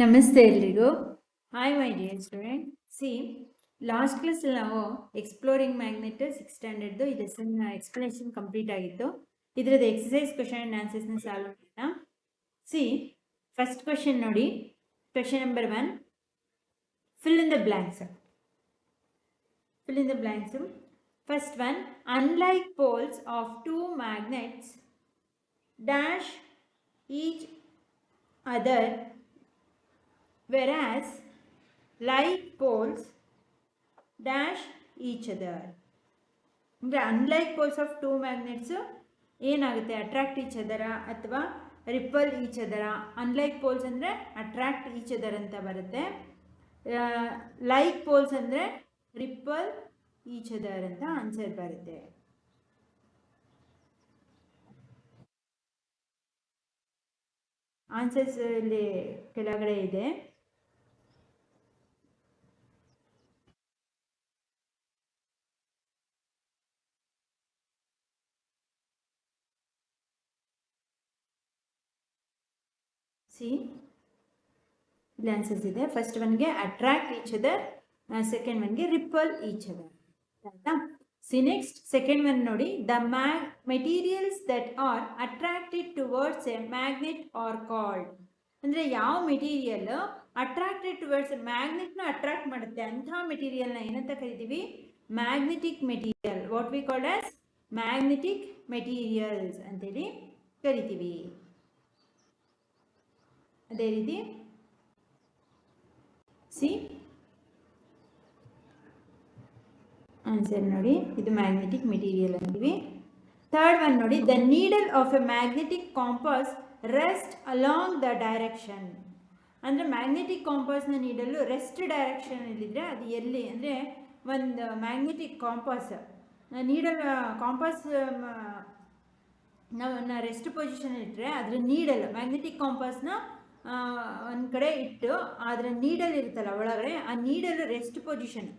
ನಮಸ್ತೆ ಎಲ್ರಿಗೂ hi my dear student see last ಕ್ಲಾಸಲ್ಲಿ ನಾವು ಎಕ್ಸ್ಪ್ಲೋರಿಂಗ್ ಮ್ಯಾಗ್ನೆಟ್ ಸಿಕ್ಸ್ ಸ್ಟ್ಯಾಂಡರ್ಡ್ದು ಇದು ಲೆಸನ್ನ ಎಕ್ಸ್ಪ್ಲನೇಷನ್ ಕಂಪ್ಲೀಟ್ ಆಗಿತ್ತು ಇದರದ್ದು ಎಕ್ಸಸೈಸ್ ಕ್ವಶನ್ ಆ್ಯಂಡ್ ಆನ್ಸರ್ಸ್ನ ಸಾಲ್ವ್ ಮಾಡೋಣ ಸಿ ಫಸ್ಟ್ ಕ್ವಶನ್ ನೋಡಿ question number one fill in the blanks fill in the blanks first one unlike poles of two magnets dash each other whereas like poles dash each other ಅಂದರೆ unlike poles of two magnets ಏನಾಗುತ್ತೆ attract each other ಅಥವಾ repel each other unlike poles ಅಂದರೆ attract each other ಅಂತ ಬರುತ್ತೆ like poles ಅಂದರೆ repel each other ಅಂತ answer ಬರುತ್ತೆ answers ಇಲ್ಲಿ ಕೆಳಗಡೆ ಇದೆ ಸಿ ಗ್ಲಾನ್ಸಸ್ ಇದೆ ಫಸ್ಟ್ ಒನ್ಗೆ ಅಟ್ರಾಕ್ಟ್ ಈಚ್ ಅದರ್ ಸೆಕೆಂಡ್ ಒನ್ಗೆ ರಿಪಲ್ ಈಚ್ ಅದರ್ ಆಯ್ತಾ ಸಿ ನೆಕ್ಸ್ಟ್ ಸೆಕೆಂಡ್ ಒನ್ ನೋಡಿ the mag materials that are attracted towards a magnet are called ಅಂದರೆ ಯಾವ ಮೆಟೀರಿಯಲ್ ಅಟ್ರಾಕ್ಟೆಡ್ ಟುವರ್ಡ್ಸ್ ಮ್ಯಾಗ್ನೆಟ್ನ ಅಟ್ರಾಕ್ಟ್ ಮಾಡುತ್ತೆ ಅಂಥ ಮೆಟೀರಿಯಲ್ನ ಏನಂತ ಕರಿತೀವಿ magnetic material what we called as magnetic materials ಅಂತೇಳಿ ಕರಿತೀವಿ ಅದೇ ರೀತಿ ಸಿ ಆನ್ಸರ್ ನೋಡಿ ಇದು ಮ್ಯಾಗ್ನೆಟಿಕ್ ಮೆಟೀರಿಯಲ್ ಅಂತೀವಿ ಥರ್ಡ್ ಒನ್ ನೋಡಿ the needle of a magnetic compass rest along the direction ಅಂದರೆ ಮ್ಯಾಗ್ನೆಟಿಕ್ ಕಾಂಪಸ್ನ ನೀಡಲು ರೆಸ್ಟ್ ಡೈರೆಕ್ಷನಲ್ಲಿದ್ದರೆ ಅದು ಎಲ್ಲಿ ಅಂದರೆ ಒಂದು ಮ್ಯಾಗ್ನೆಟಿಕ್ ಕಾಂಪಸ್ ನೀಡಲ್ ಕಾಂಪಸ್ ನಾವು ರೆಸ್ಟ್ ಪೊಸಿಷನ್ ಇಟ್ಟರೆ ಅದರ ನೀಡಲ್ ಮ್ಯಾಗ್ನೆಟಿಕ್ ಕಾಂಪಸ್ನ ಒಂದು ಕಡೆ ಇಟ್ಟು ಅದರ ನೀಡಲ್ ಇರುತ್ತಲ್ಲ ಒಳಗಡೆ ಆ needle rest position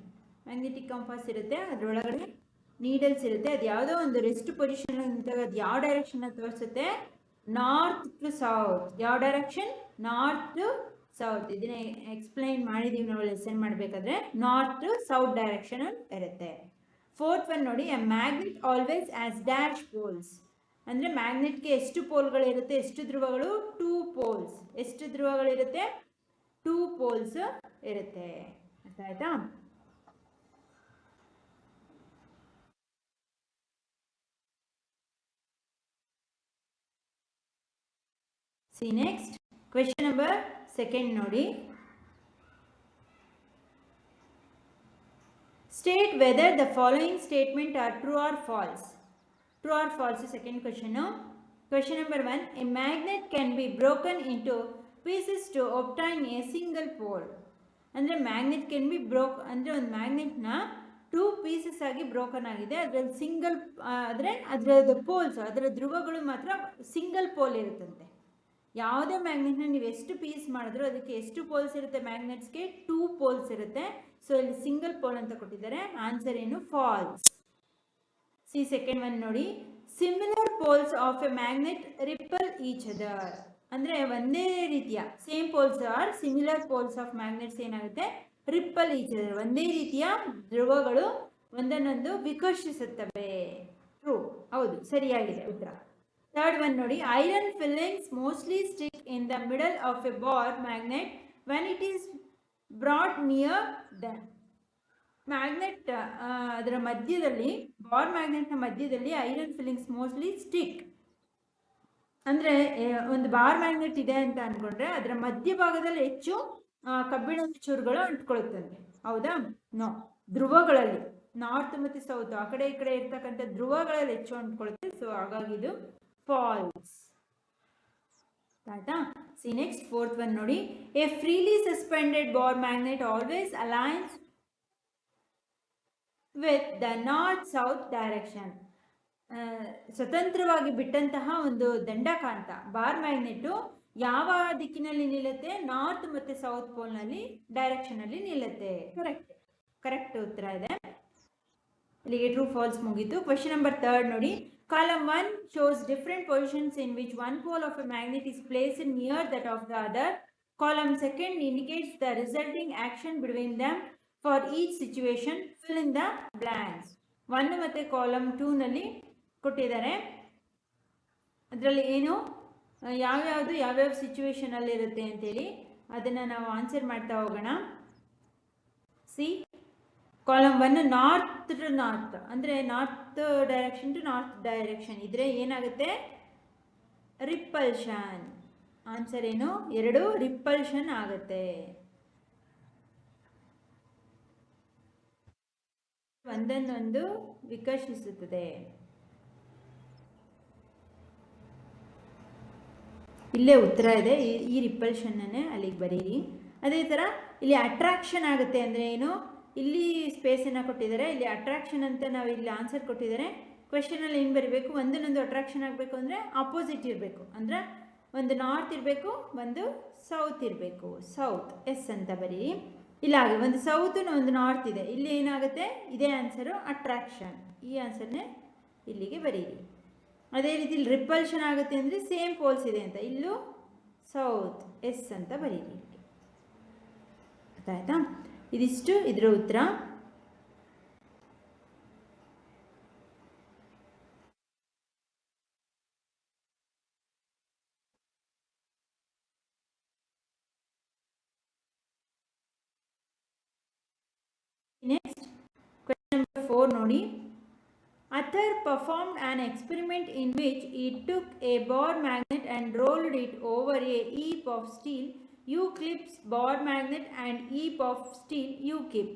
magnetic compass ಇರುತ್ತೆ ಅದರೊಳಗಡೆ ನೀಡಲ್ಸ್ ಇರುತ್ತೆ ಅದು ಯಾವುದೋ ಒಂದು ರೆಸ್ಟ್ ಪೊಸಿಷನ್ ಅಂತಾಗ ಅದು ಯಾವ ಡೈರೆಕ್ಷನ್ ತೋರಿಸುತ್ತೆ ನಾರ್ತ್ ಟು ಸೌತ್ ಯಾವ ಡೈರೆಕ್ಷನ್ ನಾರ್ತ್ ಟು ಸೌತ್ ಇದನ್ನ ಎಕ್ಸ್ಪ್ಲೈನ್ ಮಾಡಿದ್ದೀವಿ ನಾವು ಲೆಸನ್ ಮಾಡಬೇಕಾದ್ರೆ ನಾರ್ತ್ ಟು ಸೌತ್ ಡೈರೆಕ್ಷನ್ ಇರುತ್ತೆ ಫೋರ್ತ್ ಒನ್ ನೋಡಿ a magnet always as dash poles ಅಂದರೆ ಮ್ಯಾಗ್ನೆಟ್ಗೆ ಎಷ್ಟು ಪೋಲ್ಗಳಿರುತ್ತೆ ಎಷ್ಟು ಧ್ರುವಗಳು ಟೂ ಪೋಲ್ಸ್ ಎಷ್ಟು ಧ್ರುವಗಳಿರುತ್ತೆ ಟೂ ಪೋಲ್ಸ್ ಇರುತ್ತೆ ಅರ್ಥ ಆಯ್ತಾ see next question number second ನೋಡಿ state whether the following statement are true or false True or false is second question. No? Question number magnet A magnet can be broken into pieces to obtain a single pole. ಅಂದರೆ magnet can be broke ಅಂದರೆ ಒಂದು ಮ್ಯಾಗ್ನೆಟ್ನ two pieces ಆಗಿ broken ಆಗಿದೆ ಅದರಲ್ಲಿ single ಅಂದರೆ ಅದರದ್ದು poles ಅದರ ಧ್ರುವಗಳು ಮಾತ್ರ ಸಿಂಗಲ್ ಪೋಲ್ ಇರುತ್ತಂತೆ ಯಾವುದೇ ಮ್ಯಾಗ್ನೆಟ್ನ ನೀವು ಎಷ್ಟು ಪೀಸ್ ಮಾಡಿದ್ರು ಅದಕ್ಕೆ ಎಷ್ಟು ಪೋಲ್ಸ್ ಇರುತ್ತೆ ಮ್ಯಾಗ್ನೆಟ್ಸ್ಗೆ ಟೂ ಪೋಲ್ಸ್ ಇರುತ್ತೆ ಸೊ ಇಲ್ಲಿ ಸಿಂಗಲ್ ಪೋಲ್ ಅಂತ ಕೊಟ್ಟಿದ್ದಾರೆ ಆನ್ಸರ್ ಏನು ಫಾಲ್ಸ್ ಸಿ ಸೆಕೆಂಡ್ ಒನ್ ನೋಡಿ similar poles of a magnet repel each other ಅಂದರೆ ಒಂದೇ ರೀತಿಯ same poles are similar poles of magnets ಏನಾಗುತ್ತೆ ರಿಪಲ್ ಈಚ್ ಅದರ್ ಒಂದೇ ರೀತಿಯ ಧ್ರುವಗಳು ಒಂದನ್ನೊಂದು ವಿಕರ್ಷಿಸುತ್ತವೆ ಟ್ರೂ ಹೌದು ಸರಿಯಾಗಿದೆ ಉತ್ತರ ತರ್ಡ್ ಒನ್ ನೋಡಿ iron fillings mostly stick in the middle of a bar magnet when it is brought near then magnet uh, ಅದರ ಮಧ್ಯದಲ್ಲಿ ಬಾರ್ ಮ್ಯಾಗ್ನೆಟ್ನ ಮಧ್ಯದಲ್ಲಿ ಐರನ್ ಫಿಲಿಂಗ್ಸ್ ಮೋಸ್ಟ್ಲಿ ಸ್ಟಿಕ್ ಅಂದರೆ ಒಂದು ಬಾರ್ ಮ್ಯಾಗ್ನೆಟ್ ಇದೆ ಅಂತ ಅಂದ್ಕೊಂಡ್ರೆ ಅದರ ಮಧ್ಯಭಾಗದಲ್ಲಿ ಹೆಚ್ಚು ಕಬ್ಬಿಣದ ಚೂರುಗಳು ಅಂಟ್ಕೊಳ್ಳುತ್ತಂತೆ ಹೌದಾ ನೋ ಧ್ರುವಗಳಲ್ಲಿ ನಾರ್ತ್ ಮತ್ತು ಸೌತ್ ಆ ಕಡೆ ಈ ಕಡೆ ಇರ್ತಕ್ಕಂಥ ಧ್ರುವಗಳಲ್ಲಿ ಹೆಚ್ಚು ಅಂಟ್ಕೊಳ್ಳುತ್ತೆ ಸೊ ಹಾಗಾಗಿ ಇದು ಫಾಲ್ಸ್ ಆಯ್ತಾ ಸಿ ನೆಕ್ಸ್ಟ್ ಫೋರ್ತ್ ಒನ್ ನೋಡಿ a freely suspended bar magnet always aligns with the north south direction ಸ್ವತಂತ್ರವಾಗಿ ಬಿಟ್ಟಂತಹ ಒಂದು ದಂಡಕಾಂತ ಬಾರ್ ಮ್ಯಾಗ್ನೆಟ್ಟು ಯಾವ ದಿಕ್ಕಿನಲ್ಲಿ ನಿಲ್ಲುತ್ತೆ ನಾರ್ತ್ ಮತ್ತು ಸೌತ್ ಪೋಲ್ನಲ್ಲಿ ಡೈರೆಕ್ಷನಲ್ಲಿ ನಿಲ್ಲುತ್ತೆ ಕರೆಕ್ಟ್ ಕರೆಕ್ಟ್ ಉತ್ತರ ಇದೆ ಇಲ್ಲಿಗೆ ಟ್ರೂ ಫಾಲ್ಸ್ ಮುಗೀತು ಕ್ವಶನ್ ನಂಬರ್ ತರ್ಡ್ ನೋಡಿ column one shows different positions in which one pole of a magnet is place in near that of the other column second indicates the resulting action between them for each situation fill in the blanks one ಮತ್ತು column ಟೂನಲ್ಲಿ ಕೊಟ್ಟಿದ್ದಾರೆ ಅದರಲ್ಲಿ ಏನು ಯಾವ್ಯಾವುದು ಯಾವ್ಯಾವ ಸಿಚುವೇಶನಲ್ಲಿ ಇರುತ್ತೆ ಅಂತೇಳಿ ಅದನ್ನು ನಾವು ಆನ್ಸರ್ ಮಾಡ್ತಾ ಹೋಗೋಣ see column one north to north ಅಂದರೆ north direction to north direction ಇದ್ರೆ ಏನಾಗುತ್ತೆ ರಿಪಲ್ಷನ್ ಆನ್ಸರ್ ಏನು ಎರಡು ರಿಪಲ್ಷನ್ ಆಗುತ್ತೆ ಒಂದನ್ನೊಂದು ವಿಕರ್ಷಿಸುತ್ತದೆ ಇಲ್ಲೇ ಉತ್ತರ ಇದೆ ಈ ರಿಪಲ್ಷನ್ನೇ ಅಲ್ಲಿಗೆ ಬರೀರಿ ಅದೇ ಥರ ಇಲ್ಲಿ ಅಟ್ರಾಕ್ಷನ್ ಆಗುತ್ತೆ ಅಂದರೆ ಏನು ಇಲ್ಲಿ ಸ್ಪೇಸನ್ನು ಕೊಟ್ಟಿದ್ದಾರೆ ಇಲ್ಲಿ ಅಟ್ರಾಕ್ಷನ್ ಅಂತ ನಾವು ಇಲ್ಲಿ ಆನ್ಸರ್ ಕೊಟ್ಟಿದ್ದಾರೆ ಅಲ್ಲಿ ಏನು ಬರೀಬೇಕು ಒಂದನ್ನೊಂದು ಅಟ್ರಾಕ್ಷನ್ ಆಗಬೇಕು ಅಂದರೆ ಆಪೋಸಿಟ್ ಇರಬೇಕು ಅಂದರೆ ಒಂದು ನಾರ್ತ್ ಇರಬೇಕು ಒಂದು ಸೌತ್ ಇರಬೇಕು ಸೌತ್ ಎಸ್ ಅಂತ ಬರೀರಿ ಇಲ್ಲ ಹಾಗೆ ಒಂದು ಸೌತ್ ಒಂದು ನಾರ್ತ್ ಇದೆ ಇಲ್ಲಿ ಏನಾಗುತ್ತೆ ಇದೇ ಆನ್ಸರು ಅಟ್ರಾಕ್ಷನ್ ಈ ಆನ್ಸರ್ನೇ ಇಲ್ಲಿಗೆ ಬರೀರಿ ಅದೇ ರೀತಿ ಇಲ್ಲಿ ರಿಪಲ್ಷನ್ ಆಗುತ್ತೆ ಅಂದರೆ ಸೇಮ್ ಪೋಲ್ಸ್ ಇದೆ ಅಂತ ಇಲ್ಲೂ ಸೌತ್ ಎಸ್ ಅಂತ ಬರೀರಿ ಗೊತ್ತಾಯ್ತಾ ಇದಿಷ್ಟು ಇದರ ಉತ್ತರ ನೋಡಿ perform performed an experiment in which he took a ball magnet and rolled it over a heap of steel. U-clips ball magnet and heap of steel U-clip.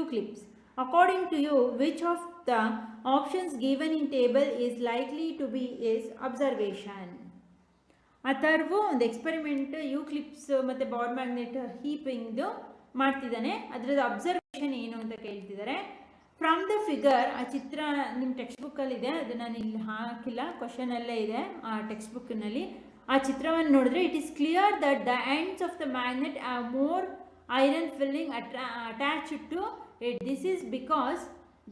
U-clips. According to you, which of the options given in table is likely to be his observation? Atharv ಒಂದು experiment U clips ಮತ್ತು ball magnet ಹೀಪಿಂಗ್ದು ಮಾಡ್ತಿದ್ದಾನೆ ಅದರದ್ದು observation ಏನು ಅಂತ ಕೇಳ್ತಿದ್ದಾರೆ from the figure ಆ ಚಿತ್ರ ನಿಮ್ಮ ಟೆಕ್ಸ್ಟ್ ಬುಕ್ಕಲ್ಲಿ ಇದೆ ಅದು ನಾನು ಇಲ್ಲಿ ಹಾಕಿಲ್ಲ ಅಲ್ಲೇ ಇದೆ ಆ ಟೆಕ್ಸ್ಟ್ ಬುಕ್ನಲ್ಲಿ ಆ ಚಿತ್ರವನ್ನು ನೋಡಿದ್ರೆ it is clear that the ends of the magnet ಆ more iron filling ಅಟ್ರಾ attach to it this is because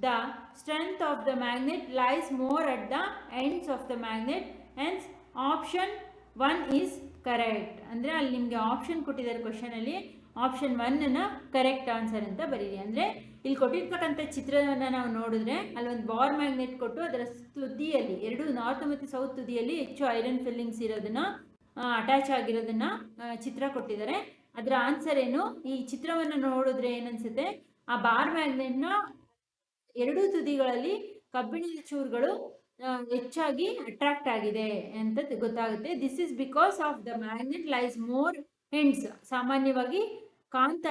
the strength of the magnet lies more at the ends of the magnet ends option one is correct ಅಂದರೆ ಅಲ್ಲಿ ನಿಮಗೆ option ಕೊಟ್ಟಿದ್ದಾರೆ ಕ್ವಶನಲ್ಲಿ option ಒನ್ನ correct answer ಅಂತ ಬರೀರಿ ಅಂದರೆ ಇಲ್ಲಿ ಕೊಟ್ಟಿರ್ತಕ್ಕಂಥ ಚಿತ್ರವನ್ನು ನಾವು ನೋಡಿದ್ರೆ ಅಲ್ಲೊಂದು ಬಾರ್ ಮ್ಯಾಗ್ನೆಟ್ ಕೊಟ್ಟು ಅದರ ತುದಿಯಲ್ಲಿ ಎರಡು ನಾರ್ತ್ ಮತ್ತು ಸೌತ್ ತುದಿಯಲ್ಲಿ ಹೆಚ್ಚು ಐರನ್ ಫಿಲ್ಲಿಂಗ್ಸ್ ಇರೋದನ್ನು ಅಟ್ಯಾಚ್ ಆಗಿರೋದನ್ನ ಚಿತ್ರ ಕೊಟ್ಟಿದ್ದಾರೆ ಅದರ ಆನ್ಸರ್ ಏನು ಈ ಚಿತ್ರವನ್ನು ನೋಡಿದ್ರೆ ಏನನ್ಸುತ್ತೆ ಆ ಬಾರ್ ಮ್ಯಾಗ್ನೆಟ್ನ ಎರಡೂ ತುದಿಗಳಲ್ಲಿ ಕಬ್ಬಿಣದ ಚೂರುಗಳು ಹೆಚ್ಚಾಗಿ ಅಟ್ರಾಕ್ಟ್ ಆಗಿದೆ ಅಂತ ಗೊತ್ತಾಗುತ್ತೆ this is because of the magnet lies more ends ಸಾಮಾನ್ಯವಾಗಿ ಕಾಂತ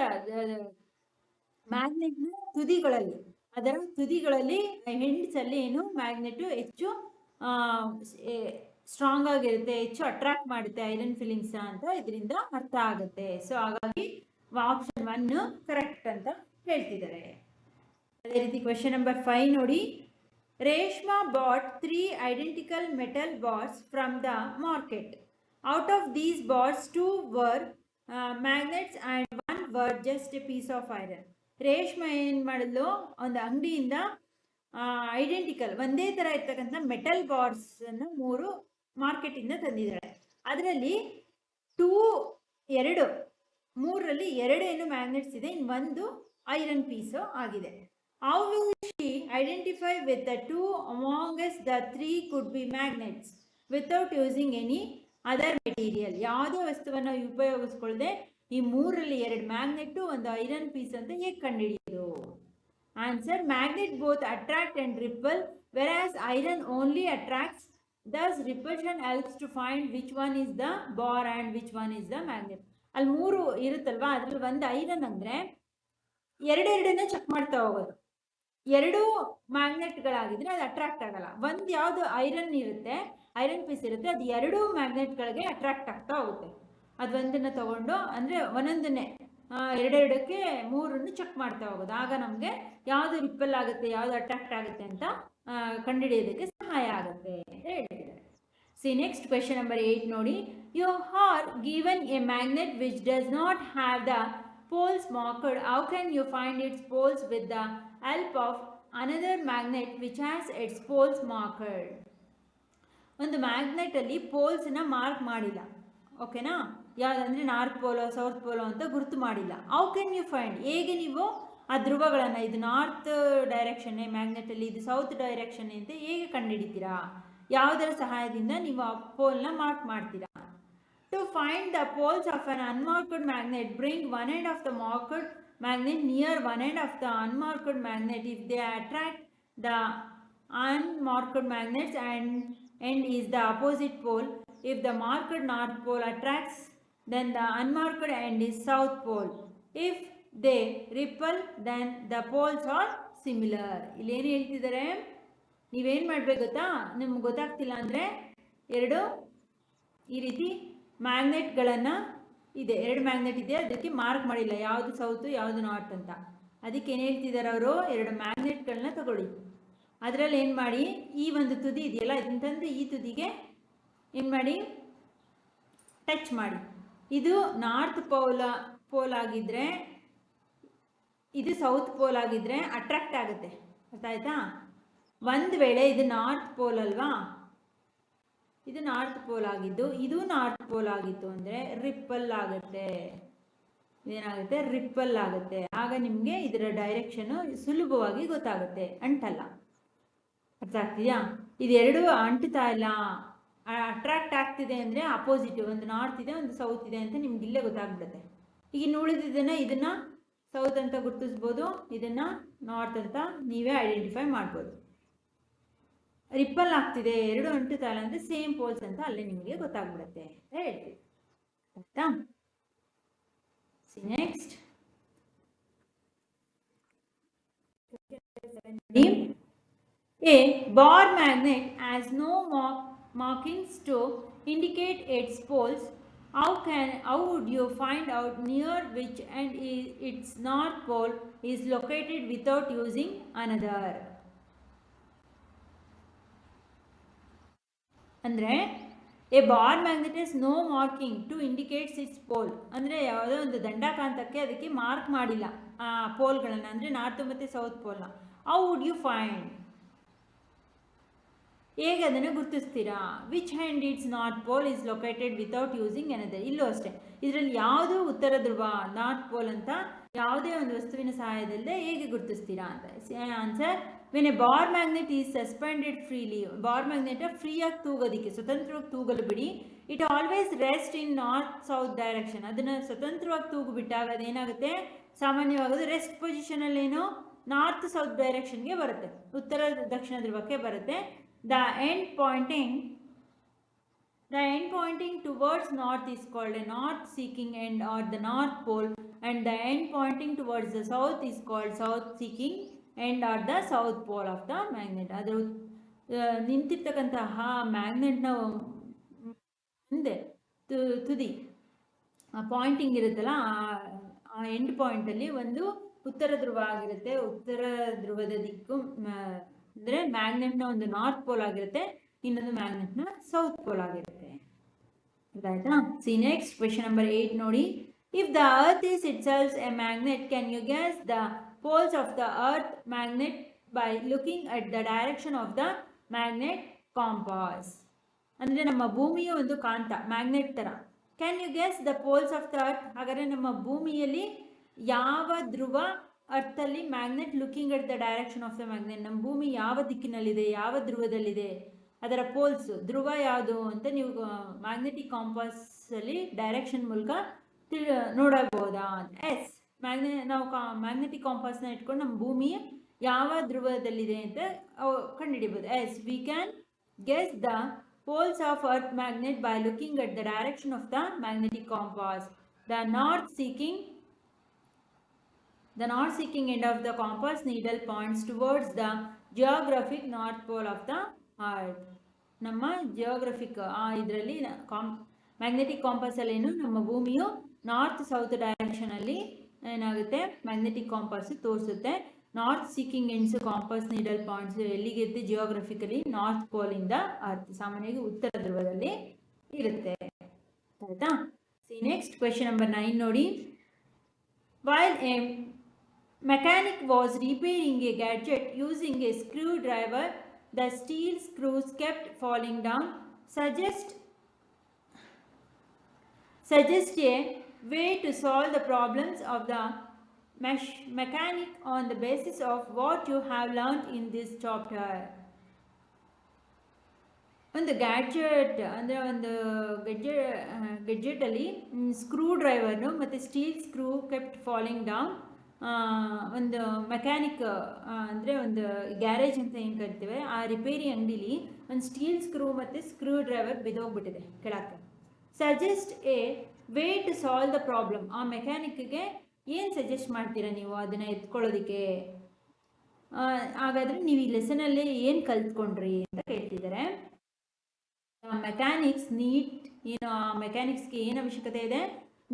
ಮ್ಯಾಗ್ನೆಟ್ನ ತುದಿಗಳಲ್ಲಿ ಅದರ ತುದಿಗಳಲ್ಲಿ ಹೆಂಡ್ಸಲ್ಲಿ ಏನು ಮ್ಯಾಗ್ನೆಟ್ ಹೆಚ್ಚು ಸ್ಟ್ರಾಂಗ್ ಆಗಿರುತ್ತೆ ಹೆಚ್ಚು ಅಟ್ರಾಕ್ಟ್ ಮಾಡುತ್ತೆ ಐರನ್ ಫಿಲಿಂಗ್ಸ್ ಅಂತ ಇದರಿಂದ ಅರ್ಥ ಆಗುತ್ತೆ ಸೊ ಹಾಗಾಗಿ ಆಪ್ಷನ್ ಒನ್ ಕರೆಕ್ಟ್ ಅಂತ ಹೇಳ್ತಿದ್ದಾರೆ ಅದೇ ರೀತಿ ಕ್ವೆಶನ್ ನಂಬರ್ ಫೈವ್ ನೋಡಿ Reshma bought three identical metal bars from the market out of these bars two were magnets and one were just a piece of iron Reshma ಏನು ಮಾಡಿದ್ಲು ಒಂದು ಅಂಗಡಿಯಿಂದ identical ಒಂದೇ ಥರ ಇರ್ತಕ್ಕಂಥ ಮೆಟಲ್ ಅನ್ನು ಮೂರು ಮಾರ್ಕೆಟಿಂದ ತಂದಿದ್ದಾಳೆ ಅದರಲ್ಲಿ ಟೂ ಎರಡು ಮೂರರಲ್ಲಿ ಎರಡೇನು ಮ್ಯಾಗ್ನೆಟ್ಸ್ ಇದೆ ಇನ್ನು ಒಂದು ಐರನ್ ಪೀಸು ಆಗಿದೆ how will she identify with the two amongst the three could be magnets without using any other material ಯಾವುದೇ ವಸ್ತುವನ್ನು ಉಪಯೋಗಿಸ್ಕೊಳ್ಳದೆ ಈ ಮೂರಲ್ಲಿ ಎರಡು ಮ್ಯಾಗ್ನೆಟ್ ಒಂದು ಐರನ್ ಪೀಸ್ ಅಂತ ಹೇಗೆ ಕಂಡುಹಿಡಿಯೋದು answer magnet both attract and repel whereas iron only attracts thus repulsion helps to find which one is the bar and which one is the magnet ಅಲ್ಲಿ ಮೂರು ಇರುತ್ತಲ್ವಾ ಅದ್ರಲ್ಲಿ ಒಂದು ಐರನ್ ಅಂದರೆ ಎರಡೆರಡನ್ನ ಚೆಕ್ ಮಾಡ್ತಾ ಹೋಗೋದು ಎರಡು ಮ್ಯಾಗ್ನೆಟ್ಗಳಾಗಿದ್ರೆ ಅದು ಅಟ್ರಾಕ್ಟ್ ಆಗಲ್ಲ ಒಂದು ಯಾವುದು ಐರನ್ ಇರುತ್ತೆ ಐರನ್ ಪೀಸ್ ಇರುತ್ತೆ ಅದು ಎರಡು ಮ್ಯಾಗ್ನೆಟ್ಗಳಿಗೆ ಅಟ್ರಾಕ್ಟ್ ಆಗ್ತಾ ಹೋಗುತ್ತೆ ಅದೊಂದನ್ನು ತಗೊಂಡು ಅಂದರೆ ಒಂದೊಂದನ್ನೇ ಎರಡೆರಡಕ್ಕೆ ಮೂರನ್ನು ಚೆಕ್ ಮಾಡ್ತಾ ಹೋಗೋದು ಆಗ ನಮಗೆ ಯಾವ್ದು ರಿಪ್ಪಲ್ ಆಗುತ್ತೆ ಯಾವ್ದು ಅಟ್ರಾಕ್ಟ್ ಆಗುತ್ತೆ ಅಂತ ಕಂಡುಹಿಡಿಯೋದಕ್ಕೆ ಸಹಾಯ ಆಗುತ್ತೆ ಅಂತ ಹೇಳ್ತಿದ್ದಾರೆ see next question number eight ನೋಡಿ you are given a magnet which does not have the poles marked, how can you find its poles with the help of another magnet which has its poles marked? ಒಂದು ಮ್ಯಾಗ್ನೆಟಲ್ಲಿ ಪೋಲ್ಸನ್ನು mark ಮಾಡಿಲ್ಲ ಓಕೆನಾ ಯಾವುದಂದ್ರೆ north pole south pole ಅಂತ ಗುರುತು ಮಾಡಿಲ್ಲ how can you find ಹೇಗೆ ನೀವು ಆ ಧ್ರುವಗಳನ್ನು ಇದು ನಾರ್ತ್ ಡೈರೆಕ್ಷನ್ನೇ ಮ್ಯಾಗ್ನೆಟಲ್ಲಿ ಇದು ಸೌತ್ ಡೈರೆಕ್ಷನ್ನೇ ಅಂತ ಹೇಗೆ ಕಂಡುಹಿಡಿತೀರಾ ಯಾವುದರ ಸಹಾಯದಿಂದ ನೀವು ಆ ಪೋಲ್ನ ಮಾರ್ಕ್ ಮಾಡ್ತೀರಾ to find the poles of an unmarked magnet bring one end of the marked magnet near one end of the unmarked magnet if they attract the unmarked magnets and end is the opposite pole if the marked north pole attracts then the unmarked end is south pole. If they repel then the poles are similar. ಇಲ್ಲೇನು ಹೇಳ್ತಿದ್ದಾರೆ ನೀವೇನು ಮಾಡಬೇಕು ಗೊತ್ತಾ ನಿಮ್ಗೆ ಗೊತ್ತಾಗ್ತಿಲ್ಲ ಅಂದರೆ ಎರಡು ಈ ರೀತಿ ಮ್ಯಾಗ್ನೆಟ್ಗಳನ್ನು ಇದೆ ಎರಡು ಮ್ಯಾಗ್ನೆಟ್ ಇದೆ ಅದಕ್ಕೆ ಮಾರ್ಕ್ ಮಾಡಿಲ್ಲ ಯಾವುದು ಸೌತು ಯಾವುದು ನಾರ್ಟ್ ಅಂತ ಅದಕ್ಕೆ ಏನು ಹೇಳ್ತಿದ್ದಾರೆ ಅವರು ಎರಡು ಮ್ಯಾಗ್ನೆಟ್ಗಳನ್ನ ತಗೊಳ್ಳಿ ಅದರಲ್ಲಿ ಏನು ಮಾಡಿ ಈ ಒಂದು ತುದಿ ಇದೆಯಲ್ಲ ಇದನ್ನ ತಂದು ಈ ತುದಿಗೆ ಏನು ಮಾಡಿ ಟಚ್ ಮಾಡಿ ಇದು ನಾರ್ತ್ ಪೋಲ್ ಪೋಲ್ ಆಗಿದ್ರೆ ಇದು ಸೌತ್ ಪೋಲ್ ಆಗಿದ್ರೆ ಅಟ್ರಾಕ್ಟ್ ಆಗುತ್ತೆ ಆಯ್ತಾ ಒಂದು ವೇಳೆ ಇದು ನಾರ್ತ್ ಪೋಲ್ ಅಲ್ವಾ ಇದು ನಾರ್ತ್ ಪೋಲ್ ಆಗಿದ್ದು ಇದು ನಾರ್ತ್ ಪೋಲ್ ಆಗಿತ್ತು ಅಂದರೆ ರಿಪ್ಪಲ್ ಆಗುತ್ತೆ ಏನಾಗುತ್ತೆ ರಿಪ್ಪಲ್ ಆಗುತ್ತೆ ಆಗ ನಿಮಗೆ ಇದರ ಡೈರೆಕ್ಷನ್ನು ಸುಲಭವಾಗಿ ಗೊತ್ತಾಗುತ್ತೆ ಅಂಟಲ್ಲ ಅರ್ಥ ಆಗ್ತಿದ್ಯಾ ಇದೆರಡು ಅಂಟುತ್ತಾ ಇಲ್ಲ ಅಟ್ರಾಕ್ಟ್ ಆಗ್ತಿದೆ ಅಂದರೆ ಅಪೋಸಿಟ್ ಒಂದು ನಾರ್ತ್ ಇದೆ ಒಂದು ಸೌತ್ ಇದೆ ಅಂತ ನಿಮ್ಗೆ ಇಲ್ಲೇ ಗೊತ್ತಾಗ್ಬಿಡುತ್ತೆ ಈಗ ಇನ್ನು ಇದನ್ನ ಸೌತ್ ಅಂತ ಗುರ್ತಿಸ್ಬೋದು ಇದನ್ನ ನಾರ್ತ್ ಅಂತ ನೀವೇ ಐಡೆಂಟಿಫೈ ಮಾಡ್ಬೋದು ರಿಪ್ಪಲ್ ಆಗ್ತಿದೆ ಎರಡು ಅಂಟು ತಾಲ ಅಂದರೆ ಸೇಮ್ ಪೋಲ್ಸ್ ಅಂತ ಅಲ್ಲೇ ನಿಮಗೆ ಗೊತ್ತಾಗ್ಬಿಡುತ್ತೆ ಅಂತ ಹೇಳ್ತೀವಿ ಆಯ್ತಾ next a bar magnet as no mark markings to indicate its poles. How can how would you find out near which end its north pole is located without using another? ಅಂದರೆ a bar magnet is no marking to indicates its pole ಅಂದರೆ ಯಾವುದೋ ಒಂದು ದಂಡಕಾಂತಕ್ಕೆ ಅದಕ್ಕೆ mark ಮಾಡಿಲ್ಲ ಪೋಲ್ಗಳನ್ನು ಅಂದರೆ north ಮತ್ತು south ಪೋಲ್ನ how would you find ಹೇಗೆ ಅದನ್ನು ಗುರುತಿಸ್ತೀರಾ which hand its north pole is located without using another ಇಲ್ಲೂ ಅಷ್ಟೇ ಇದರಲ್ಲಿ ಯಾವುದೂ ಉತ್ತರ ಧ್ರುವ ನಾರ್ತ್ ಪೋಲ್ ಅಂತ ಯಾವುದೇ ಒಂದು ವಸ್ತುವಿನ ಸಹಾಯದಲ್ಲದೆ ಹೇಗೆ ಗುರುತಿಸ್ತೀರಾ ಅಂತ answer when a bar magnet is suspended freely bar magnet ಫ್ರೀಯಾಗಿ ತೂಗೋದಕ್ಕೆ ಸ್ವತಂತ್ರವಾಗಿ ತೂಗಲು ಬಿಡಿ it always rest in north south direction ಅದನ್ನು ಸ್ವತಂತ್ರವಾಗಿ ತೂಗುಬಿಟ್ಟಾಗ ಅದೇನಾಗುತ್ತೆ ಸಾಮಾನ್ಯವಾಗೋದು ರೆಸ್ಟ್ ಪೊಸಿಷನಲ್ಲೇನು ನಾರ್ತ್ ಸೌತ್ ಡೈರೆಕ್ಷನ್ಗೆ ಬರುತ್ತೆ ಉತ್ತರ ದಕ್ಷಿಣ ಧ್ರುವಕ್ಕೆ ಬರುತ್ತೆ The end pointing the end pointing towards north is called a north seeking end or the north pole and the end pointing towards the south is called south seeking end end are the south pole of the magnet ಅದರ ನಿಂತಿರ್ತಕ್ಕಂತಹ ಮ್ಯಾಗ್ನೆಟ್ನ ಮುಂದೆ ತುದಿ Poynting ಇರುತ್ತಲ್ಲ ಆ end ಪಾಯಿಂಟಲ್ಲಿ ಒಂದು ಉತ್ತರ ಧ್ರುವ ಆಗಿರುತ್ತೆ ಉತ್ತರ ಧ್ರುವದ ದಿಕ್ಕು ಅಂದರೆ ಮ್ಯಾಗ್ನೆಟ್ನ ಒಂದು ನಾರ್ತ್ ಪೋಲ್ ಆಗಿರುತ್ತೆ ಇನ್ನೊಂದು ಮ್ಯಾಗ್ನೆಟ್ನ ಸೌತ್ ಪೋಲ್ ಆಗಿರುತ್ತೆ ಗೊತ್ತಾಯ್ತಾ see next question number eight ನೋಡಿ if the earth is itself a magnet can you guess the poles of the earth magnet by looking at the direction of the magnet compass ಅಂದರೆ ನಮ್ಮ ಭೂಮಿಯ ಒಂದು ಕಾಂತ magnet ಥರ can you guess the poles of the earth ಹಾಗಾದರೆ ನಮ್ಮ ಭೂಮಿಯಲ್ಲಿ ಯಾವ ಧ್ರುವ ಅರ್ಥಲ್ಲಿ magnet looking at the direction of the magnet ನಮ್ಮ ಭೂಮಿ ಯಾವ ದಿಕ್ಕಿನಲ್ಲಿದೆ ಯಾವ ಧ್ರುವದಲ್ಲಿದೆ ಅದರ ಪೋಲ್ಸ್ ಧ್ರುವ ಯಾವುದು ಅಂತ ನೀವು ಮ್ಯಾಗ್ನೆಟಿಕ್ ಕಾಂಪಾಸ್ ಅಲ್ಲಿ ಡೈರೆಕ್ಷನ್ ಮೂಲಕ ತಿಳ್ ನೋಡಬಹುದಾ ಎಸ್ ಮ್ಯಾಗ್ನೆ ನಾವು ಕಾ ಮ್ಯಾಗ್ನೆಟಿಕ್ ಕಾಂಪಾಸ್ನ ಇಟ್ಕೊಂಡು ನಮ್ಮ ಭೂಮಿ ಯಾವ ಧ್ರುವದಲ್ಲಿದೆ ಅಂತ ಕಂಡುಹಿಡಿಬೋದು yes we can guess the poles of earth magnet by looking at the direction of the magnetic compass the north seeking The north seeking end of the compass needle points towards the geographic north pole of the earth. ನಮ್ಮ geographic ಇದರಲ್ಲಿ ಕಾಂ magnetic ಕಾಂಪಸ್ಸಲ್ಲೇನು ನಮ್ಮ ಭೂಮಿಯು north south ಡೈರೆಕ್ಷನಲ್ಲಿ ಏನಾಗುತ್ತೆ magnetic compass ತೋರಿಸುತ್ತೆ north seeking ends compass needle points ಎಲ್ಲಿಗೆದ್ದು geographically north ಪೋಲಿಂದ ಅರ್ಥ ಸಾಮಾನ್ಯವಾಗಿ ಉತ್ತರ ಧ್ರುವದಲ್ಲಿ ಇರುತ್ತೆ ಆಯಿತಾ see next question number nine ನೋಡಿ while A Mechanic was repairing a gadget using a screwdriver the steel screws kept falling down suggest suggest a way to solve the problems of the mesh- mechanic on the basis of what you have learned in this chapter. ಒಂದು gadget ಅಂದರೆ ಒಂದು ಗೆಡ್ಜೆ ಗೆಡ್ಜೆಟಲ್ಲಿ screw ಡ್ರೈವರ್ನು ಮತ್ತು steel screw kept falling down ಒಂದು mechanic ಅಂದರೆ ಒಂದು garage ಅಂತ ಏನು ಕರಿತೀವಿ ಆ ರಿಪೇರಿ ಅಂಗಡಿಲಿ ಒಂದು ಸ್ಟೀಲ್ ಸ್ಕ್ರೂ ಮತ್ತು ಸ್ಕ್ರೂ ಡ್ರೈವರ್ ಬಿದ್ದೋಗ್ಬಿಟ್ಟಿದೆ ಕೆಳಕ್ಕೆ suggest a way to solve the problem ಆ ಮೆಕ್ಯಾನಿಕ್ಗೆ ಏನು ಸಜೆಸ್ಟ್ ಮಾಡ್ತೀರಾ ನೀವು ಅದನ್ನು ಎತ್ಕೊಳ್ಳೋದಕ್ಕೆ ಹಾಗಾದರೆ ನೀವು ಈ ಲೆಸನಲ್ಲಿ ಏನು ಕಲ್ತ್ಕೊಂಡ್ರಿ ಅಂತ ಕೇಳ್ತಿದ್ದಾರೆ ಮೆಕ್ಯಾನಿಕ್ಸ್ ನೀಟ್ ಏನು ಆ ಮೆಕ್ಯಾನಿಕ್ಸ್ಗೆ ಏನು ಅವಶ್ಯಕತೆ ಇದೆ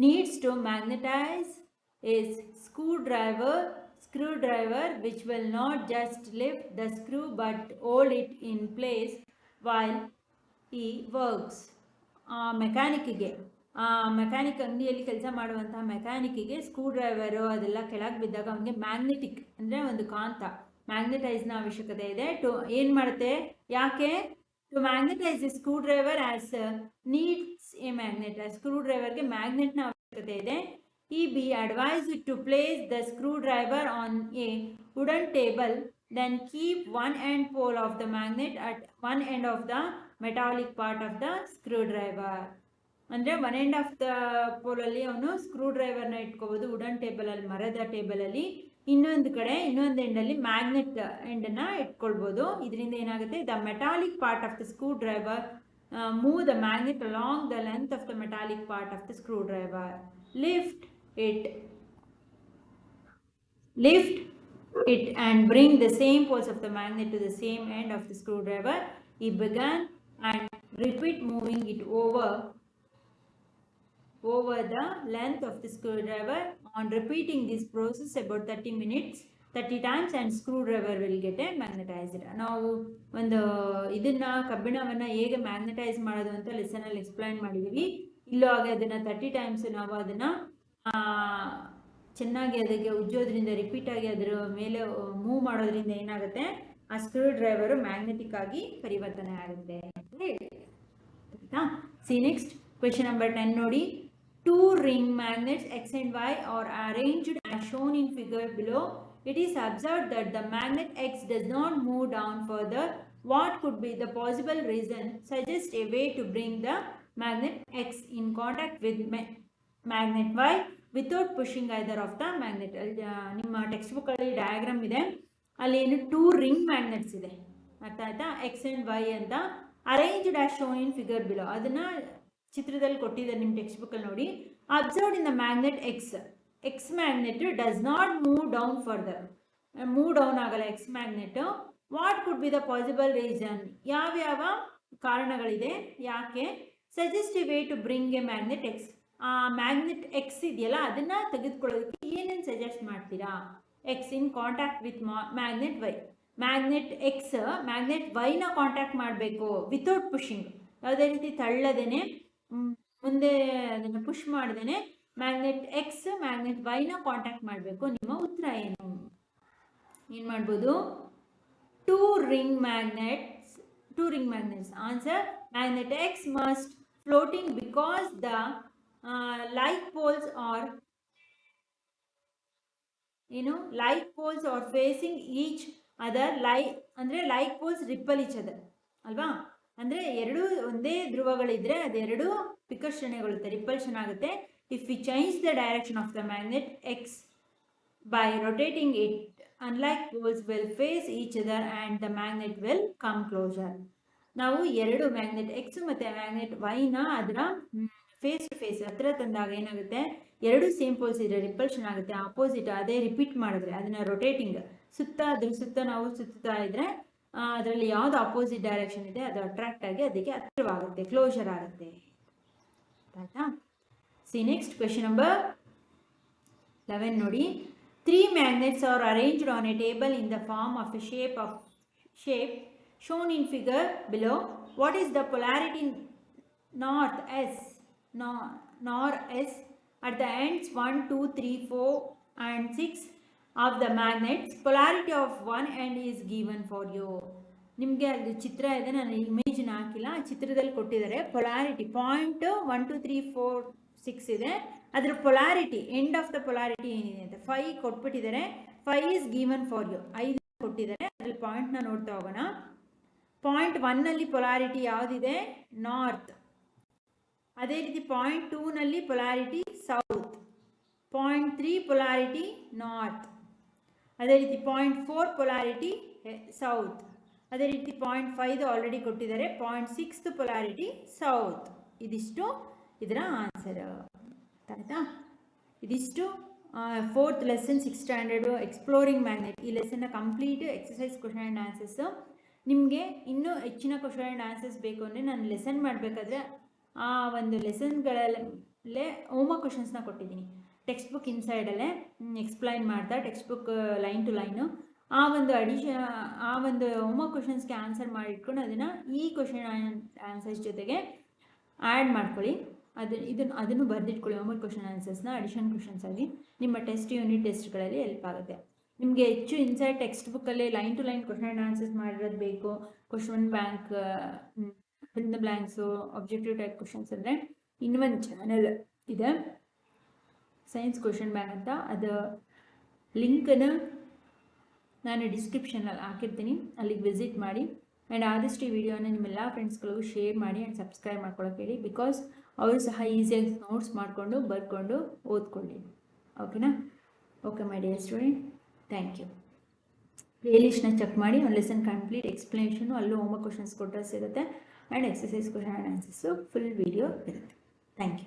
needs to magnetize is screwdriver screwdriver which will not just lift the screw but hold it in place while he works ಆ ಮೆಕ್ಯಾನಿಕ್ಕಿಗೆ ಆ ಮೆಕ್ಯಾನಿಕ್ ಅಂಗಡಿಯಲ್ಲಿ ಕೆಲಸ ಮಾಡುವಂತಹ ಮೆಕ್ಯಾನಿಕ್ಗೆ ಸ್ಕ್ರೂ ಡ್ರೈವರು ಅದೆಲ್ಲ ಕೆಳಗೆ ಬಿದ್ದಾಗ ಅವನಿಗೆ ಮ್ಯಾಗ್ನೆಟಿಕ್ ಅಂದರೆ ಒಂದು ಕಾಂತ ಮ್ಯಾಗ್ನೆಟೈಸ್ನ ಅವಶ್ಯಕತೆ ಇದೆ ಟು ಏನು ಮಾಡುತ್ತೆ ಯಾಕೆ to magnetize screwdriver as needs a magnet screw ಡ್ರೈವರ್ಗೆ ಮ್ಯಾಗ್ನೆಟ್ನ ಅವಶ್ಯಕತೆ ಇದೆ he be advised to place the screwdriver on a wooden table then keep one end pole of the magnet at one end of the metallic part of the screwdriver ಅಂದರೆ one end of the ಪೋಲಲ್ಲಿ ಅವನು ಸ್ಕ್ರೂ ಡ್ರೈವರ್ನ ಇಟ್ಕೋಬೋದು wooden ಟೇಬಲಲ್ಲಿ ಮರದ ಟೇಬಲಲ್ಲಿ ಇನ್ನೊಂದು ಕಡೆ ಇನ್ನೊಂದು ಎಂಡಲ್ಲಿ magnet ಎಂಡನ್ನು ಇಟ್ಕೊಳ್ಬೋದು ಇದರಿಂದ ಏನಾಗುತ್ತೆ the metallic part of the screwdriver move the magnet along the length of the metallic part of the screwdriver lift it lift it and bring the same force of the magnet to the same end of the screwdriver he began and repeat moving it over over the length of the screwdriver on repeating this process about 30 minutes and times will screwdriver will magnetized now when the ನಾವು ಒಂದು vanna hege ಹೇಗೆ madodu ಮಾಡೋದು ಅಂತ alli explain madidivi illo ಹಾಗೆ ಅದನ್ನು 30 times ನಾವು ಅದನ್ನು ಚೆನ್ನಾಗಿ ಅದಕ್ಕೆ ಉಜ್ಜೋದ್ರಿಂದ ರಿಪೀಟ್ ಆಗಿ ಅದರ ಮೇಲೆ ಮೂವ್ ಮಾಡೋದ್ರಿಂದ ಏನಾಗುತ್ತೆ ಆ ಸ್ಕ್ರೂ ಡ್ರೈವರ್ ಮ್ಯಾಗ್ನೆಟಿಕ್ ಆಗಿ ಪರಿವರ್ತನೆ ಆಗುತ್ತೆ ಅಂತ ಹೇಳಿ ಸಿ ನೆಕ್ಸ್ಟ್ ನಂಬರ್ ಟೆನ್ ನೋಡಿ two ring magnets X and Y are arranged shown in figure below it is observe that the magnet X does not move down further what could be the possible reason suggest a way to bring the magnet X in contact with magnet Y without pushing either of the magnet ಅಲ್ಲಿ ನಿಮ್ಮ text ಬುಕ್ಕಲ್ಲಿ diagram ಇದೆ ಅಲ್ಲಿ ಏನು two ring magnets ಇದೆ ಅರ್ಥ ಆಯಿತಾ X and Y ಅಂತ arrange dash show in figure below ಅದನ್ನು ಚಿತ್ರದಲ್ಲಿ ಕೊಟ್ಟಿದ್ದಾರೆ ನಿಮ್ಮ ಟೆಕ್ಸ್ಟ್ ಬುಕ್ಕಲ್ಲಿ ನೋಡಿ observe in the magnet X X magnet does not move down further move down ಆಗಲ್ಲ X magnet what could be the possible reason ಯಾವ್ಯಾವ ಕಾರಣಗಳಿದೆ ಯಾಕೆ suggest way to bring a magnet X magnet X ಇದೆಯಲ್ಲ ಅದನ್ನು ತೆಗೆದುಕೊಳ್ಳೋದಕ್ಕೆ ಏನೇನು suggest ಮಾಡ್ತೀರಾ X in contact with magnet Y magnet X magnet ವೈನ contact ಮಾಡಬೇಕು ವಿತೌಟ್ ಪುಷಿಂಗ್ ಯಾವುದೇ ರೀತಿ ತಳ್ಳದೇನೆ ಮುಂದೆ ಅದನ್ನು ಪುಷ್ ಮಾಡ್ದೇನೆ ಮ್ಯಾಗ್ನೆಟ್ ಎಕ್ಸ್ ಮ್ಯಾಗ್ನೆಟ್ ವೈನ ಕಾಂಟ್ಯಾಕ್ಟ್ ಮಾಡಬೇಕು ನಿಮ್ಮ ಉತ್ತರ ಏನು ಏನು ಮಾಡ್ಬೋದು two ring magnets two ring magnets answer magnet X must floating because the like uh, poles are ಏನು like poles poles facing each other other like ಅಂದರೆ like poles repel each other ಅಲ್ವಾ ಅಂದರೆ ಎರಡು ಒಂದೇ ಧ್ರುವಗಳಿದ್ರೆ ಅದೆರಡು ವಿಕರ್ಷಣೆಗೊಳ್ಳುತ್ತೆ ರಿಪಲ್ಷನ್ ಆಗುತ್ತೆ if we change the direction of the magnet X by rotating it unlike poles will face each other and the magnet will come closer ನಾವು ಎರಡು ಮ್ಯಾಗ್ನೆಟ್ ಎಕ್ಸ್ ಮತ್ತು ಮ್ಯಾಗ್ನೆಟ್ ವೈನ ಅದರ ಫೇಸ್ ಟು ಫೇಸ್ ಹತ್ರ ತಂದಾಗ ಏನಾಗುತ್ತೆ ಎರಡು ಸೇಮ್ ಪೋಲ್ಸ್ ಇದ್ರೆ ರಿಪಲ್ಷನ್ ಆಗುತ್ತೆ ಆಪೋಸಿಟ್ ಅದೇ ರಿಪೀಟ್ ಮಾಡಿದ್ರೆ ಅದನ್ನ ರೊಟೇಟಿಂಗ್ ಸುತ್ತ ಅದ್ರ ಸುತ್ತ ನಾವು ಸುತ್ತಾ ಇದ್ರೆ ಅದರಲ್ಲಿ ಯಾವ್ದು ಅಪೋಸಿಟ್ ಡೈರೆಕ್ಷನ್ ಇದೆ ಅದು ಅಟ್ರಾಕ್ಟ್ ಆಗಿ ಅದಕ್ಕೆ ಹತ್ತಿರವಾಗುತ್ತೆ ಕ್ಲೋಸರ್ ಆಗುತ್ತೆ ಆಯ್ತಾ see next question number eleven ನೋಡಿ three magnets are arranged on a table in the form of a shape of shape shown in figure below what is the polarity north S nor s at the ends 1, 2, 3, 4 and 6 of the magnets Polarity of one end is given for you ನಿಮಗೆ ಅಲ್ಲಿ ಚಿತ್ರ ಇದೆ ನಾನು ಇಮೇಜ್ನ ಹಾಕಿಲ್ಲ ಆ ಚಿತ್ರದಲ್ಲಿ ಕೊಟ್ಟಿದ್ದಾರೆ polarity point one two three four six ಇದೆ ಅದರ polarity end of the polarity ಏನಿದೆ ಅಂತ five ಕೊಟ್ಬಿಟ್ಟಿದ್ದಾರೆ five is given for you ಐದು ಕೊಟ್ಟಿದ್ದಾರೆ ಪಾಯಿಂಟ್ ಪಾಯಿಂಟ್ನ ನೋಡ್ತಾ ಹೋಗೋಣ ಪಾಯಿಂಟ್ ಒನ್ನಲ್ಲಿ ಪೊಲಾರಿಟಿ ಯಾವುದಿದೆ ನಾರ್ತ್ ಅದೇ ರೀತಿ point ಟೂನಲ್ಲಿ polarity south point three polarity north ಅದೇ ರೀತಿ ಪಾಯಿಂಟ್ ಫೋರ್ ಪೊಲಾರಿಟಿ ಸೌತ್ ಅದೇ ರೀತಿ ಪಾಯಿಂಟ್ ಫೈದು ಆಲ್ರೆಡಿ ಕೊಟ್ಟಿದ್ದಾರೆ ಪಾಯಿಂಟ್ ಸಿಕ್ಸ್ ಪೊಲಾರಿಟಿ ಸೌತ್ ಇದಿಷ್ಟು ಇದರ ಆನ್ಸರ್ ಆಯಿತಾ ಇದಿಷ್ಟು fourth lesson six standard exploring magnet ಈ ಲೆಸನ್ನ complete exercise question and answers ನಿಮಗೆ ಇನ್ನೂ ಹೆಚ್ಚಿನ ಕ್ವಶನ್ ಆ್ಯಂಡ್ ಆನ್ಸರ್ಸ್ ಬೇಕು ಅಂದರೆ ನಾನು ಲೆಸನ್ ಮಾಡಬೇಕಾದ್ರೆ ಆ ಒಂದು ಲೆಸನ್ಗಳಲ್ಲೇ ಹೋಮ್ವರ್ಕ್ ಕ್ವಶನ್ಸ್ನ ಕೊಟ್ಟಿದ್ದೀನಿ ಟೆಕ್ಸ್ಟ್ ಬುಕ್ ಇನ್ಸೈಡಲ್ಲೇ ಎಕ್ಸ್ಪ್ಲೈನ್ ಮಾಡ್ತಾ textbook line to line ಆ ಒಂದು ಅಡಿಷನ್ ಆ ಒಂದು ಹೋಮ್ವರ್ಕ್ ಕ್ವಶನ್ಸ್ಗೆ ಆನ್ಸರ್ ಮಾಡಿಟ್ಕೊಂಡು ಅದನ್ನು ಈ ಕ್ವಶನ್ ಆನ್ಸರ್ಸ್ ಜೊತೆಗೆ ಆ್ಯಡ್ ಮಾಡ್ಕೊಳ್ಳಿ ಅದು ಇದನ್ನು ಅದನ್ನು ಬರೆದಿಟ್ಕೊಳ್ಳಿ ಹೋಮ್ವರ್ಕ್ ಕ್ವಶನ್ ಆನ್ಸರ್ಸ್ನ ಅಡಿಷನ್ ಕ್ವಶನ್ಸ್ ಆಗಿ ನಿಮ್ಮ ಟೆಸ್ಟ್ ಯೂನಿಟ್ ಟೆಸ್ಟ್ಗಳಲ್ಲಿ ಹೆಲ್ಪ್ ಆಗುತ್ತೆ ನಿಮಗೆ ಹೆಚ್ಚು ಇನ್ಸೈಡ್ ಟೆಕ್ಸ್ಟ್ ಬುಕ್ಕಲ್ಲಿ line to line question answers ಮಾಡಿರೋದು ಬೇಕು question uh, bank fill the objective type questions ಅಂದರೆ ಇನ್ನೊಂದು ಚಾನಲ್ ಇದೆ ಸೈನ್ಸ್ ಕ್ವಶನ್ ಬ್ಯಾಂಕ್ ಅಂತ ಅದು ಲಿಂಕನ್ನು ನಾನು ಡಿಸ್ಕ್ರಿಪ್ಷನಲ್ಲಿ ಹಾಕಿರ್ತೀನಿ ಅಲ್ಲಿಗೆ ವಿಸಿಟ್ ಮಾಡಿ ಆ್ಯಂಡ್ ಆದಷ್ಟು ಈ ವಿಡಿಯೋನ ನಿಮ್ಮೆಲ್ಲ ಫ್ರೆಂಡ್ಸ್ಗಳಿಗೂ ಶೇರ್ ಮಾಡಿ ಆ್ಯಂಡ್ ಸಬ್ಸ್ಕ್ರೈಬ್ ಮಾಡ್ಕೊಳಕ್ಕೆ ಹೇಳಿ ಬಿಕಾಸ್ ಅವರು ಸಹ ಈಸಿಯಾಗಿ ನೋಟ್ಸ್ ಮಾಡಿಕೊಂಡು ಬರ್ಕೊಂಡು ಓದ್ಕೊಳ್ಳಿ ಓಕೆನಾ okay my dear student thank you play ಲಿಸ್ಟ್ನ ಚೆಕ್ ಮಾಡಿ ಒಂದು ಲೆಸನ್ ಕಂಪ್ಲೀಟ್ ಎಕ್ಸ್ಪ್ಲನೇಷನು ಅಲ್ಲೂ ಹೋಮ್ವರ್ಕ್ ಕ್ವಶನ್ಸ್ ಕೊಟ್ಟರೆ ಸಿಗುತ್ತೆ and exercise question and answer. So full video. Thank you.